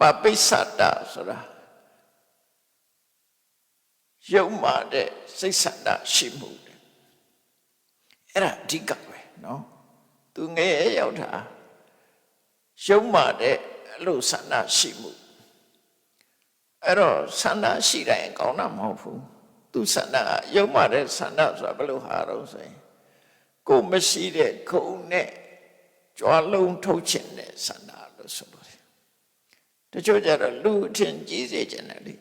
ပပိစ္ဆတာဆိုတာယုံမာတဲ့စိတ်ဆန္ဒရှိမှုတဲ့အဲ့ဒါအဓိကပဲเนาะသူငယ်ရောက်တာယုံမာတဲ့အလို့ဆန္ဒရှိမှုအဲ့တော့ဆန္ဒရှိတိုင်းကောင်းတာမဟုတ်ဘူးသူဆန္ဒကယုံမာတဲ့ဆန္ဒဆိုတာဘယ်လိုဟာတော့ဆိုရင်ကိုယ်မရှိတဲ့ခုံနဲ့ကြွားလုံးထုတ်ခြင်းတဲ့ဆန္ဒလို့ဆိုလို့ တယ်တချို့ကြတော့လူအထင်ကြီးစေခြင်းတယ်လေ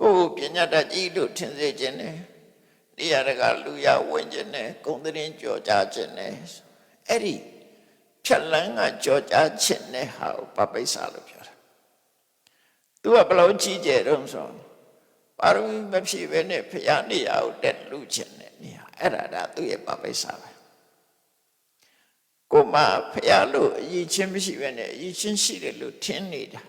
ကိုယ်ပညာတတ်ကြီးလို့ထင်စေခြင်းတယ်နေရာတကလူရဝင်ခြင်းတယ်ဂုံသတင်းကြော်ကြခြင်းတယ်အဲ့ဒီဖြတ်လန်းကကြော်ကြခြင်းနဲ့ဟာကိုပပိစ္ဆာလို့ပြောတာသူကဘယ်လိုကြီးကျယ်တော့ဆိုပါရမီမဖြည့်ပဲနဲ့ဖရာနေရာကိုတက်လူခြင်းနဲ့နေရာအဲ့ဒါဒါသူ့ရဲ့ပပိစ္ဆာပဲ ကိုမဖရာလို့အရေးချင်းမရှိပဲနဲ့အရေးချင်းရှိတယ်လို့ထင်နေတာ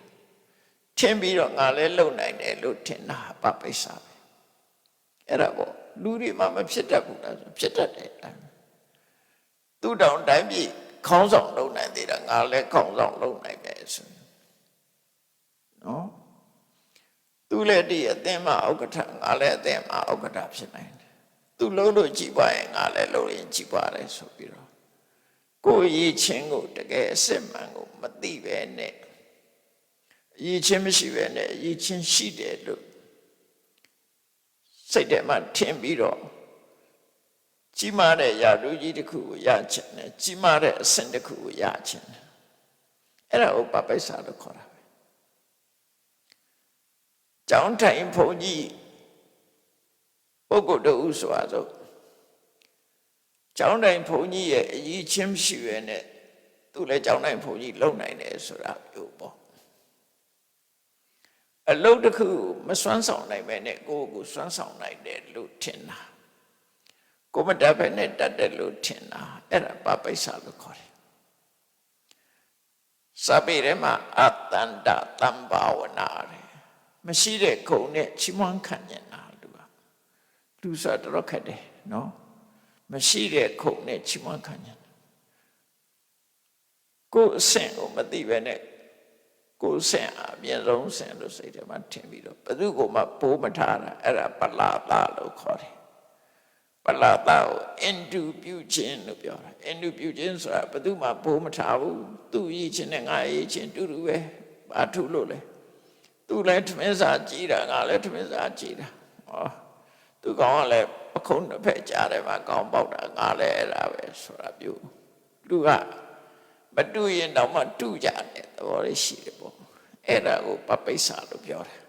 ထင်ပြီးတော့ငါလည်းလုံနိုင်တယ်လို့ထင်တာပပိစ္ဆာပဲအဲ့ဒါပေါ့လူတွေမှမဖြစ်တတ်ဘူးလားဆိုဖြစ်တတ်တယ်သူတောင်တိုင်းပြည်ခေါင်းဆောင်လုံနိုင်သေးတာငါလည်းခေါင်းဆောင်လုံနိုင်မယ်ဆိုနော်သူလည်းဒီအသင်းမှာဥက္ကဋ္ဌငါလည်းအသင်းမှာဥက္ကဋ္ဌဖြစ်နိုင်တယ်သူလုံးလို့ကြည်ပွားရင်ငါလည်းလုံးရင်ကြည်ပွားတယ်ဆိုပြီးတော့ ကိုယ်ရည်ချင်းကိုတကယ်အစစ်မှန်ကိုမသိပဲနဲ့အရည်ချင်းမရှိပဲနဲ့အရည်ချင်းရှိတယ်လို့စိတ်ထဲမှာထင်ပြီးတော့ကြီးမားတဲ့ယာလူကြီးတစ်ခုကိုရချင်တယ်ကြီးမားတဲ့အဆင့်တစ်ခုကိုရချင်တယ်အဲ့ဒါကိုပပိစ္ဆာလို့ခေါ်တာပဲကျောင်းထိုင်ဘုန်းကြီးပုဂ္ဂိုလ်တို့ဆိုတာဆို ကျောင်းတိုင်ဘုန်းကြီးရဲ့အရေးချင်းမရှိပဲနဲ့သူလည်းကျောင်းတိုင်ဘုန်းကြီးလုံနိုင်တယ်ဆိုတာမျိုးပေါ့အလုပ်တစ်ခုမစွမ်းဆောင်နိုင်ပဲနဲ့ကိုယ့်ကိုယ်စွမ်းဆောင်နိုင်တယ်လို့ထင်တာကိုမတတ်ပဲနဲ့တတ်တယ်လို့ထင်တာအဲ့ဒါပပိစ္ဆာလို့ခေါ်တယ်စာပေထဲမှာအတ္တန္တတံဘာဝနာတဲ့မရှိတဲ့ခုံနဲ့ချီးမွမ်းခံနေတာလူကလူဆိုတော့ခက်တယ်နော် မရှိတဲ့ခုံနဲ့ချီးမွမ်းခံနေတာကိုယ်အဆင့်ကိုမသိပဲနဲ့ကိုယ်ဆင့်အမြင့်ဆုံးဆင့်လို့စိတ်ထဲမှာထင်ပြီးတော့ဘယ်သူကမှပိုးမထားတာအဲ့ဒါပလာတာလို့ခေါ်တယ်ပလာတာကိုအင်တူပြုခြင်းလို့ပြောတာအင်တူပြုခြင်းဆိုတာဘယ်သူမှပိုးမထားဘူးသူ့ရည်ချင်းနဲ့ငါရည်ချင်းတူတူပဲဘာထုလို့လဲသူလည်းထမင်းစာကြည်တာငါလည်းထမင်းစာကြည်တာဟောသူကောင်ကလည်း ပခုံးတစ်ဖက်ကြားတယ်မှာကောင်းပေါက်တာငါလည်းအဲ့ဒါပဲဆိုတာပြုလူကမတူရင်တော့မှတူကြတယ်သဘောလေးရှိတယ်ပေါ့အဲ့ဒါကိုပပိစ္ဆာလို့ပြောတယ်